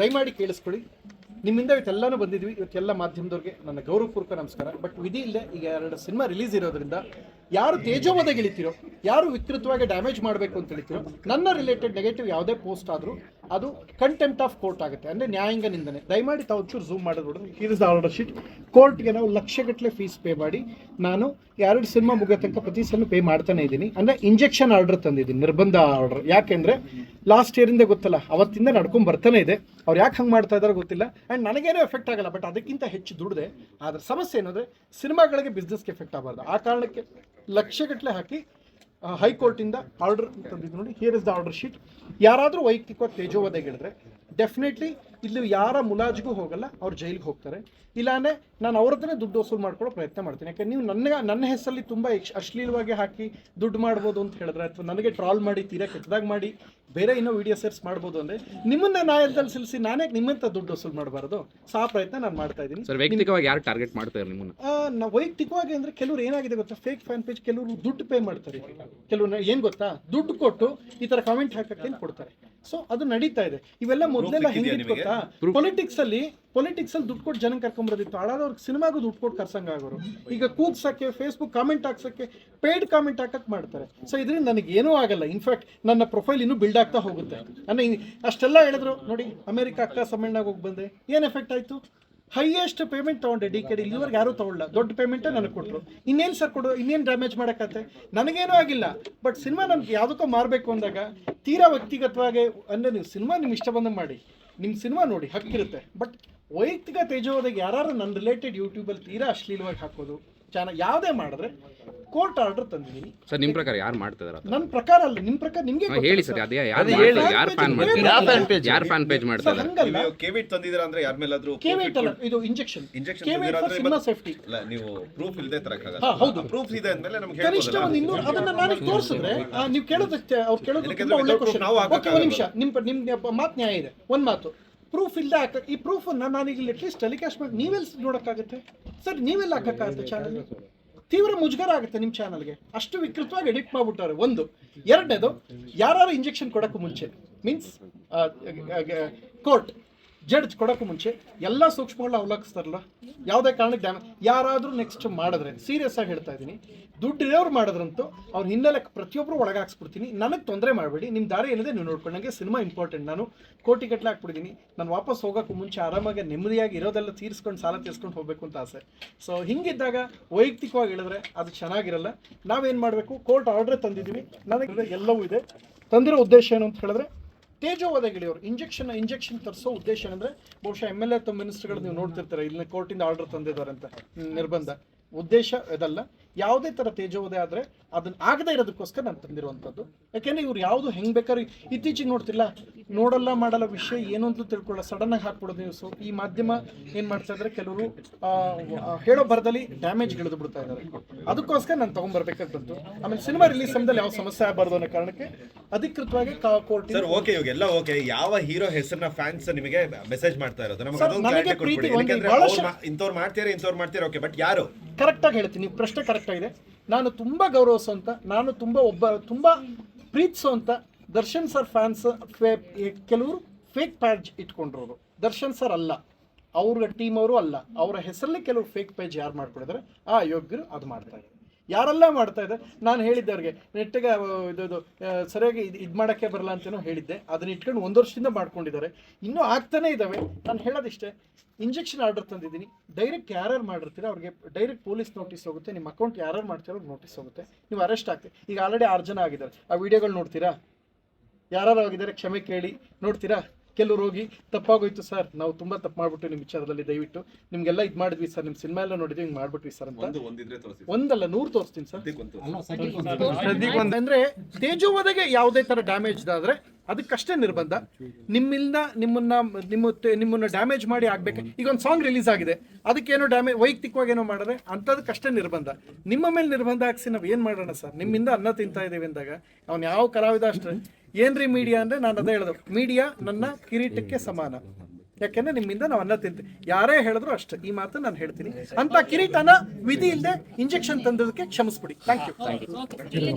ದಯಮಾಡಿ ಕೇಳಿಸ್ಕೊಳ್ಳಿ. ನಿಮ್ಮಿಂದ ಇವತ್ತೆಲ್ಲಾನು ಬಂದಿದ್ವಿ. ಇವತ್ತೆಲ್ಲ ಮಾಧ್ಯಮದವ್ರಿಗೆ ನನ್ನ ಗೌರವಪೂರ್ವಕ ನಮಸ್ಕಾರ. ಬಟ್ ವಿಧಿ ಇಲ್ಲದೆ ಈಗ ಎರಡು ಸಿನಿಮಾ ರಿಲೀಸ್ ಇರೋದ್ರಿಂದ ಯಾರು ತೇಜೋವಧಗಿಳಿತೀರೋ ಯಾರು ವಿಕೃತವಾಗಿ ಡ್ಯಾಮೇಜ್ ಮಾಡಬೇಕು ಅಂತ ಹೇಳ್ತೀರೋ ನನ್ನ ರಿಲೇಟೆಡ್ ನೆಗೆಟಿವ್ ಯಾವುದೇ ಪೋಸ್ಟ್ ಆದರೂ ಅದು ಕಂಟೆಂಪ್ಟ್ ಆಫ್ ಕೋರ್ಟ್ ಆಗುತ್ತೆ. ಅಂದರೆ ನ್ಯಾಯಾಂಗ ನಿಂದನೆ. ದಯಮಾಡಿ ತಾವು ಚೂರು ಝೂಮ್ ಮಾಡೋದು ಹೀರ್ ಇಸ್ ಆರ್ಡರ್ ಶೀಟ್ ಕೋರ್ಟ್ಗೆ ನಾವು ಲಕ್ಷಗಟ್ಟಲೆ ಫೀಸ್ ಪೇ ಮಾಡಿ, ನಾನು ಎರಡು ಸಿನಿಮಾ ಮುಗಿಯೋ ತನಕ ಪ್ರತಿ ಸಲ ಪೇ ಮಾಡ್ತಾನೆ ಇದ್ದೀನಿ. ಅಂದರೆ ಇಂಜೆಕ್ಷನ್ ಆರ್ಡರ್ ತಂದಿದ್ದೀನಿ, ನಿರ್ಬಂಧ ಆರ್ಡರ್ ಯಾಕೆಂದರೆ ಲಾಸ್ಟ್ ಇಯರಿಂದ ಗೊತ್ತಲ್ಲ, ಅವತ್ತಿಂದ ನಡ್ಕೊಂಡು ಬರ್ತಾನೆ ಇದೆ. ಅವ್ರು ಯಾಕೆ ಹಂಗೆ ಮಾಡ್ತಾ ಇದಾರೆ ಗೊತ್ತಿಲ್ಲ. ಆ್ಯಂಡ್ ನನಗೇನೂ ಎಫೆಕ್ಟ್ ಆಗಲ್ಲ ಬಟ್ ಅದಕ್ಕಿಂತ ಹೆಚ್ಚು ದುಡ್ದೆ. ಆದರೆ ಸಮಸ್ಯೆ ಏನಂದರೆ ಸಿನಿಮಾಗಳಿಗೆ ಬಿಸ್ನೆಸ್ಗೆ ಎಫೆಕ್ಟ್ ಆಗಬಾರ್ದು. ಆ ಕಾರಣಕ್ಕೆ ಲಕ್ಷಗಟ್ಟಲೆ ಹಾಕಿ ಹೈಕೋರ್ಟಿಂದ ಆರ್ಡರ್ ತಂದಿದ್ದು ನೋಡಿ here is the order sheet ಯಾರಾದರೂ ವೈಯಕ್ತಿಕವಾಗಿ ತೇಜೋವಧೆಗಿಳಿದ್ರೆ ಡೆಫಿನೆಟ್ಲಿ ಇಲ್ಲಿ ಯಾರ ಮುಲಾಜಿಗೂ ಹೋಗಲ್ಲ ಅವ್ರು ಜೈಲಿಗೆ ಹೋಗ್ತಾರೆ. ಇಲ್ಲಾಂದ್ರೆ ನಾನು ಅವ್ರ ಹತ್ರನೇ ದುಡ್ಡು ವಸೂಲು ಮಾಡ್ಕೊಳ್ಳೋ ಪ್ರಯತ್ನ ಮಾಡ್ತೀನಿ. ಯಾಕಂದ್ರೆ ನೀವು ನನ್ನ ನನ್ನ ಹೆಸರಲ್ಲಿ ತುಂಬ ಎಕ್ಸ್ ಅಶ್ಲೀಲವಾಗಿ ಹಾಕಿ ದುಡ್ಡು ಮಾಡ್ಬೋದು ಅಂತ ಹೇಳಿದ್ರೆ ಅಥವಾ ನನಗೆ ಟ್ರಾಲ್ ಮಾಡಿ ತೀರಾ ಕೆಟ್ಟದಾಗ ಮಾಡಿ ಬೇರೆ ಇನ್ನೂ ವಿಡಿಯೋ ಸೇರ್ಸ್ ಮಾಡ್ಬೋದು ಅಂದರೆ ನಿಮ್ಮನ್ನ ನ್ಯಾಯದಲ್ಲಿ ಸಿಲ್ಸಿ ನಾನೇ ನಿಮ್ಮಂತ ದುಡ್ಡು ವಸೂಲು ಮಾಡಬಾರ್ದು. ಸೊ ಆ ಪ್ರಯತ್ನ ನಾನು ಮಾಡ್ತಾ ಇದ್ದೀನಿ. ಸರ್ ವೈಯಕ್ತಿಕವಾಗಿ ಯಾರು ಟಾರ್ಗೆಟ್ ಮಾಡ್ತಾರೆ ನಿಮ್ಮನ್ನ? ನಾವು ವೈಯಕ್ತಿಕವಾಗಿ ಅಂದ್ರೆ ಕೆಲವರು ಏನಾಗಿದೆ ಗೊತ್ತಾ? ಫೇಕ್ ಫ್ಯಾನ್ ಪೇಜ್ ಕೆಲವರು ದುಡ್ಡು ಪೇ ಮಾಡ್ತಾರೆ. ಕೆಲವರು ಏನ್ ಗೊತ್ತಾ? ದುಡ್ಡು ಕೊಟ್ಟು ಈ ತರ ಕಾಮೆಂಟ್ ಹಾಕಕ್ಕೆ ಕೊಡ್ತಾರೆ? ಸೊ ಅದು ನಡೀತಾ ಇದೆ. ಇವೆಲ್ಲ ಮೊದಲೆಲ್ಲ ಹೆಂಗಿತ್ತು ಗೊತ್ತಾ? ಪೊಲಿಟಿಕ್ಸ್ ಅಲ್ಲಿ ಪೊಲಿಟಿಕ್ಸ್ ಅಲ್ಲಿ ದುಡ್ಡು ಕೊಟ್ಟು ಜನಕ್ಕೆ ಕರ್ಕೊಂಬರೋದಿತ್ತು ಹಾಳಾದವ್ರಿಗೆ ಸಿನಿಮಾಗೂ ದುಡ್ಡು ಕೊಟ್ಟು ಕರ್ಸಂಗ ಆಗೋರು. ಈಗ ಕೂಗ್ಸಕ್ಕೆ ಫೇಸ್ಬುಕ್ ಕಾಮೆಂಟ್ ಹಾಕ್ಸಕ್ಕೆ ಪೇಯ್ಡ್ ಕಾಮೆಂಟ್ ಹಾಕಕ್ ಮಾಡ್ತಾರೆ. ಸೊ ಇದರಿಂದ ನನಗೆ ಏನೂ ಆಗಲ್ಲ. ಇನ್ಫ್ಯಾಕ್ಟ್ ನನ್ನ ಪ್ರೊಫೈಲ್ ಇನ್ನೂ ಬಿಲ್ಡ್ ಆಗ್ತಾ ಹೋಗುತ್ತೆ. ಅನ್ನ ಅಷ್ಟೆಲ್ಲ ಹೇಳಿದ್ರು ನೋಡಿ ಅಮೆರಿಕ ಅಕ್ಕ ಸಮ್ಮೇಳನಾಗ ಹೋಗಿ ಬಂದೆ. ಏನು ಎಫೆಕ್ಟ್ ಆಯ್ತು? ಹೈಯೆಸ್ಟ್ ಪೇಮೆಂಟ್ ತೊಗೊಂಡೆ ಡಿ ಕೆ ಡಿ ಇಲ್ಲಿವರೆಗೆ ಯಾರೂ ತೊಗೊಳ್ಳ. ದೊಡ್ಡ ಪೇಮೆಂಟೇ ನನಗೆ ಕೊಟ್ಟರು ಇನ್ನೇನು ಸರ್ ಕೊಡು ಇನ್ನೇನು ಡ್ಯಾಮೇಜ್ ಮಾಡೋಕ್ಕತ್ತೆ ನನಗೇನೂ ಆಗಿಲ್ಲ. ಬಟ್ ಸಿನಿಮಾ ನನಗೆ ಯಾವುದಕ್ಕೂ ಮಾರಬೇಕು ಅಂದಾಗ ತೀರಾ ವ್ಯಕ್ತಿಗತವಾಗಿ ಅಂದರೆ ನೀವು ಸಿನಿಮಾ ನಿಮ್ಮ ಇಷ್ಟ ಬಂದಂಗೆ ಮಾಡಿ. ನಿಮ್ಮ ಸಿನಿಮಾ ನೋಡಿ ಹಕ್ಕಿರುತ್ತೆ. ಬಟ್ ವೈಯಕ್ತಿಕ ತೇಜೋದಾಗ ಯಾರು ನನ್ನ ರಿಲೇಟೆಡ್ ಯೂಟ್ಯೂಬಲ್ಲಿ ತೀರಾ ಅಶ್ಲೀಲವಾಗಿ ಹಾಕೋದು ಚಾನ ಯಾವುದೇ ಮಾಡಿದ್ರೆ ಕೋರ್ಟ್ ಆರ್ಡರ್ ತಂದಿದ್ದೀನಿ ಸರ್ ನಿಮ್ ಪ್ರಕಾರ ಯಾರು ಮಾಡ್ತಿದಾರ ನನ್ನ ಪ್ರಕಾರ ಅಲ್ಲ ನಿಮ್ಮ ಪ್ರಕಾರ ನಿಮಗೆ ಹೇಳಿ ಸರ್ ಅದೇ ಯಾರು ಅದೇ ಹೇಳಿ. ಯಾರು ಫ್ಯಾನ್ ಮಾಡ್ತಾರೆ ಯಾವ fan page? ಯಾರು ಫ್ಯಾನ್ ಪೇಜ್ ಮಾಡ್ತಾರೆ ಹಂಗಲ್ಲ. ನೀವು ಕೇವಿಟ್ ತಂದಿದ್ದೀರಾ ಅಂದ್ರೆ ಯಾರ ಮೇಲಾದ್ರೂ ಕೆವಿಟ್ ಅಲ್ಲ ಇದು injection injection caveat for cinema safety ಇಲ್ಲ ನೀವು ಪ್ರೂಫ್ ಇಲ್ಲದೆ ಹಾ, ತರಕ್ಕಾಗಲ್ಲ ಹೌದು. ಪ್ರೂಫ್ ಇದೆ ಅಂದ್ಮೇಲೆ ನಮ್ಗೆ ಕನಿಷ್ಠ ಹೇಳ್ಬೋದಲ್ಲ ಒಂದು ಇನ್ನೂರು ಅದನ್ನ ನಾನು ತೋರಿಸಿದ್ರೆ ನೀವು ಕೇಳೋದಕ್ಕೆ ಅವ್ರು ಕೇಳೋದು ತುಂಬಾ ಒಳ್ಳೆ ಓಕೆ ಒಂದು ನಿಮಿಷ. ನಿಮ್ಮ ನಿಮ್ಮ ಮಾತು ನ್ಯಾಯ ಇದೆ. ಒಂದು ಮಾತು. ಪ್ರೂಫ್ ಇಲ್ಲದೆ ಹಾಕ ಈ ಪ್ರೂಫ್ ನಾನೀಗ ಅಟ್ಲೀಸ್ಟ್ ಟೆಲಿಕಾಸ್ಟ್ ಮಾಡಿ ನೀವೆಲ್ಲಿ ನೋಡೋಕ್ಕಾಗುತ್ತೆ? ಸರ್ ನೀವೆಲ್ಲ ಹಾಕೋಕ್ಕಾಗುತ್ತೆ ಚಾನಲ್ ತೀವ್ರ ಮುಜುಗರ ಆಗುತ್ತೆ ನಿಮ್ಮ ಚಾನಲ್ಗೆ ಅಷ್ಟು ವಿಕೃತವಾಗಿ ಎಡಿಟ್ ಮಾಡ್ಬಿಟ್ಟಾರೆ ಒಂದು. ಎರಡನೇದು ಯಾರು ಇಂಜೆಕ್ಷನ್ ಕೊಡೋಕ್ಕೂ ಮುಂಚೆ? ಮೀನ್ಸ್ ಕೋರ್ಟ್ ಜಡ್ಜ್ ಕೊಡೋಕ್ಕೂ ಮುಂಚೆ ಎಲ್ಲ ಸೂಕ್ಷ್ಮಗಳನ್ನ ಅವಲೋಕಿಸ್ತಾರಲ್ಲ? ಯಾವುದೇ ಕಾರಣಕ್ಕೆ ಡ್ಯಾಮೇಜ್ ಯಾರಾದರೂ ನೆಕ್ಸ್ಟ್ ಮಾಡಿದ್ರೆ ಸೀರಿಯಸ್ ಆಗಿ ಹೇಳ್ತಾ ಇದ್ದೀನಿ. ದುಡ್ಡು ಇರೋರು ಮಾಡಿದ್ರಂತೂ ಅವ್ರ ಹಿನ್ನೆಲೆ ಪ್ರತಿಯೊಬ್ಬರು ಒಳಗಾಕ್ಸ್ಬಿಡ್ತೀನಿ. ನನಗೆ ತೊಂದರೆ ಮಾಡಬೇಡಿ. ನಿಮ್ಮ ದಾರಿ ಏನಿದೆ ನೀವು ನೋಡ್ಕೊಂಡು ಸಿನಿಮಾ ಇಂಪಾರ್ಟೆಂಟ್ ನಾನು ಕೋಟಿ ಗಟ್ಟಲೆ ಹಾಕ್ಬಿಟ್ಟಿದ್ದೀನಿ. ನಾನು ವಾಪಸ್ ಹೋಗೋಕ್ಕೂ ಮುಂಚೆ ಆರಾಮಾಗಿ ನೆಮ್ಮದಿಯಾಗಿ ಇರೋದೆಲ್ಲ ತೀರಿಸ್ಕೊಂಡು ಸಾಲ ತೀರಿಸ್ಕೊಂಡು ಹೋಗಬೇಕು ಅಂತ ಆಸೆ. ಸೊ ಹಿಂಗಿದ್ದಾಗ ವೈಯಕ್ತಿಕವಾಗಿ ಹೇಳಿದ್ರೆ ಅದು ಚೆನ್ನಾಗಿರಲ್ಲ. ನಾವೇನು ಮಾಡಬೇಕು? ಕೋರ್ಟ್ ಆರ್ಡ್ರೇ ತಂದಿದ್ದೀವಿ ನನಗೆ ಎಲ್ಲವೂ ಇದೆ. ತಂದಿರೋ ಉದ್ದೇಶ ಏನು ಅಂತ ಹೇಳಿದ್ರೆ ತೇಜೋವಧೆಗಿಳಿಯವರು ಇಂಜೆಕ್ಷನ್ ಇಂಜೆಕ್ಷನ್ ತರಿಸೋ ಉದ್ದೇಶ ಏನಂದ್ರೆ, ಬಹುಶಃ ಎಂ ಎಲ್ ಎ ಅಥವಾ ಮಿನಿಸ್ಟರ್ಗಳು ನೀವು ನೋಡ್ತಿರ್ತಾರೆ ಇಲ್ಲಿ ಕೋರ್ಟಿಂದ ಆರ್ಡರ್ ತಂದಿದ್ದಾರೆ ಅಂತ ನಿರ್ಬಂಧ. ಉದ್ದೇಶ ಇದಲ್ಲ. ಯಾವುದೇ ಥರ ತೇಜೋವಧೆ ಆದರೆ ಅದನ್ನ ಆಗದೇ ಇರೋದಕ್ಕೋಸ್ಕರ ನಾನು ತಂದಿರುವಂಥದ್ದು ಯಾಕೆಂದ್ರೆ ಇವ್ರು ಯಾವುದು ಹೆಂಗೆ ಬೇಕಾದ್ರೆ ಇತ್ತೀಚೆಗೆ ನೋಡ್ತಿಲ್ಲ ನೋಡಲ್ಲ ಮಾಡಲ್ಲ ವಿಷಯ ಏನು ಅಂತ ತಿಳ್ಕೊಳ್ಳೋ ಸಡನ್ ಆಗಿ ಹಾಕ್ಬಿಡೋದು ನ್ಯೂಸು ಈ ಮಾಧ್ಯಮ ಏನು ಮಾಡ್ತಾ ಇದ್ದಾರೆ ಕೆಲವರು ಹೇಳೋ ಬರದಲ್ಲಿ ಡ್ಯಾಮೇಜ್ ಗಿಳಿದು ಬಿಡ್ತಾ ಇದ್ದಾರೆ ಅದಕ್ಕೋಸ್ಕರ ನಾನು ತೊಗೊಂಬರ್ಬೇಕಾಗಿ ಬಂತು. ಆಮೇಲೆ ಸಿನಿಮಾ ರಿಲೀಸ್ ಸಮಯದಲ್ಲಿ ಯಾವ ಸಮಸ್ಯೆ ಆಗಬಾರ್ದು ಅನ್ನೋ ಕಾರಣಕ್ಕೆ ಅಧಿಕೃತವಾಗಿ ಕೋರ್ಟ್ ಸರ್ ಓಕೆ ಇವಾಗ ಎಲ್ಲ ಓಕೆ ಯಾವ ಹೀರೋ ಹೆಸರನ್ನ ಫ್ಯಾನ್ಸ್ ನಿಮಗೆ ಮೆಸೇಜ್ ಮಾಡ್ತಾ ಇರೋದು? ನಮಗೆ ಅದೊಂದು ಇಂಥವ್ರು ಮಾಡ್ತೀರಾ ಇಂಥವ್ರು ಮಾಡ್ತೀರಾ ಓಕೆ ಬಟ್ ಯಾರು? ಕರೆಕ್ಟಾಗಿ ಹೇಳ್ತೀನಿ ನೀವು ಪ್ರಶ್ನೆ ಕರೆಕ್ಟಾಗಿದೆ ನಾನು ತುಂಬಾ ಗೌರವಿಸುವಂಥ ನಾನು ತುಂಬಾ ಒಬ್ಬ ತುಂಬಾ ಪ್ರೀತಿಸುವಂಥ ದರ್ಶನ್ ಸರ್ ಫ್ಯಾನ್ಸ್ ಕೆಲವರು ಫೇಕ್ ಪ್ಯಾಜ್ ಇಟ್ಕೊಂಡಿರೋರು ದರ್ಶನ್ ಸರ್ ಅಲ್ಲ. ಅವ್ರ ಟೀಮ್ ಅವರು ಅಲ್ಲ. ಅವರ ಹೆಸರಲ್ಲಿ ಕೆಲವು ಫೇಕ್ ಪೇಜ್ ಯಾರು ಮಾಡ್ಕೊಂಡಿದ್ದಾರೆ ಆ ಯೋಗ್ಯರು ಅದು ಮಾಡ್ತಾ ಇದ್ದಾರೆ. ಯಾರೆಲ್ಲ ಮಾಡ್ತಾ ಇದ್ದಾರೆ? ನಾನು ಹೇಳಿದ್ದೆ ಅವ್ರಿಗೆ ನೆಟ್ಟಿಗೆ ಇದು ಇದು ಸರಿಯಾಗಿ ಇದು ಇದು ಮಾಡೋಕ್ಕೆ ಬರಲ್ಲ ಅಂತಲೂ ಹೇಳಿದ್ದೆ. ಅದನ್ನ ಇಟ್ಕೊಂಡು ಒಂದು ವರ್ಷದಿಂದ ಮಾಡ್ಕೊಂಡಿದ್ದಾರೆ. ಇನ್ನೂ ಆಗ್ತಾನೇ ಇದ್ದಾವೆ. ನಾನು ಹೇಳೋದಿಷ್ಟೇ ಇಂಜೆಕ್ಷನ್ ಆರ್ಡರ್ ತಂದಿದ್ದೀನಿ. ಡೈರೆಕ್ಟ್ ಯಾರ್ಯಾರು ಮಾಡಿರ್ತೀರ ಅವ್ರಿಗೆ ಡೈರೆಕ್ಟ್ ಪೊಲೀಸ್ ನೋಟಿಸ್ ಹೋಗುತ್ತೆ. ನಿಮ್ಮ ಅಕೌಂಟ್ ಯಾರ್ಯಾರು ಮಾಡ್ತೀರೋ ನೋಟಿಸ್ ಹೋಗುತ್ತೆ. ನೀವು ಅರೆಸ್ಟ್ ಆಗ್ತೀವಿ ಈಗ ಆಲ್ರೆಡಿ ಆರು ಜನ ಆಗಿದ್ದಾರೆ. ಆ ವಿಡಿಯೋಗಳು ನೋಡ್ತೀರಾ? ಯಾರು ಆಗಿದ್ದಾರೆ ಕ್ಷಮೆ ಕೇಳಿ ನೋಡ್ತೀರಾ? ಕೆಲವು ಹೋಗಿ ತಪ್ಪಾಗೋಯ್ತು ಸರ್. ನಾವು ತುಂಬಾ ತಪ್ಪು ಮಾಡ್ಬಿಟ್ಟು ನಿಮ್ಮ ವಿಚಾರದಲ್ಲಿ ದಯವಿಟ್ಟು. ನಿಮ್ಗೆಲ್ಲ ಇದು ಮಾಡಿದ್ವಿ ಸರ್. ನಿಮ್ಮ ಸಿನಿಮಾ ಎಲ್ಲ ನೋಡಿದ್ವಿ ಹಿಂಗ್ ಮಾಡ್ಬಿಟ್ವಿ ಸರ್ ಅಂತ. ಒಂದಲ್ಲ ನೂರ್ ತೋರಿಸ್ತೀನಿ ಸರ್. ಅಂದ್ರೆ ತೇಜೋವಧೆಗೆ ಯಾವುದೇ ತರ ಡ್ಯಾಮೇಜ್ ಆದ್ರೆ ಅದಕ್ಕಷ್ಟೇ ನಿರ್ಬಂಧ. ನಿಮ್ಮಿಂದ ನಿಮ್ಮನ್ನ ನಿಮ್ಮ ನಿಮ್ಮನ್ನ ಡ್ಯಾಮೇಜ್ ಮಾಡಿ ಆಗ್ಬೇಕು. ಈಗ ಒಂದು ಸಾಂಗ್ ರಿಲೀಸ್ ಆಗಿದೆ. ಅದಕ್ಕೇನೋ ಡ್ಯಾಮೇಜ್ ವೈಯಕ್ತಿಕವಾಗಿ ಏನೋ ಮಾಡಿದ್ರೆ ಅಂಥದಕ್ಕಷ್ಟೇ ನಿರ್ಬಂಧ. ನಿಮ್ಮ ಮೇಲೆ ನಿರ್ಬಂಧ ಹಾಕ್ಸಿ ನಾವು ಏನು ಮಾಡೋಣ ಸರ್? ನಿಮ್ಮಿಂದ ಅನ್ನ ತಿಂತಾ ಇದ್ದೀವಿ ಅಂದಾಗ ಅವ್ನು ಯಾವ ಕಲಾವಿದ ಅಷ್ಟೇ ಏನ್ರಿ ಮೀಡಿಯಾ ಅಂದ್ರೆ ನಾನು ಅದೇ ಹೇಳೋದು. ಮೀಡಿಯಾ ನನ್ನ ಕಿರೀಟಕ್ಕೆ ಸಮಾನ. ಯಾಕೆಂದ್ರೆ ನಿಮ್ಮಿಂದ ನಾವು ಅನ್ನ ತಿಂತೀವಿ. ಯಾರೇ ಹೇಳಿದ್ರು ಅಷ್ಟೇ. ಈ ಮಾತು ನಾನು ಹೇಳ್ತೀನಿ. ಅಂತ ಕಿರೀಟನ ವಿಧಿ ಇಲ್ಲದೆ ಇಂಜೆಕ್ಷನ್ ತಂದಿದ್ದಕ್ಕೆ ಕ್ಷಮಿಸ್ಬಿಡಿ. Thank you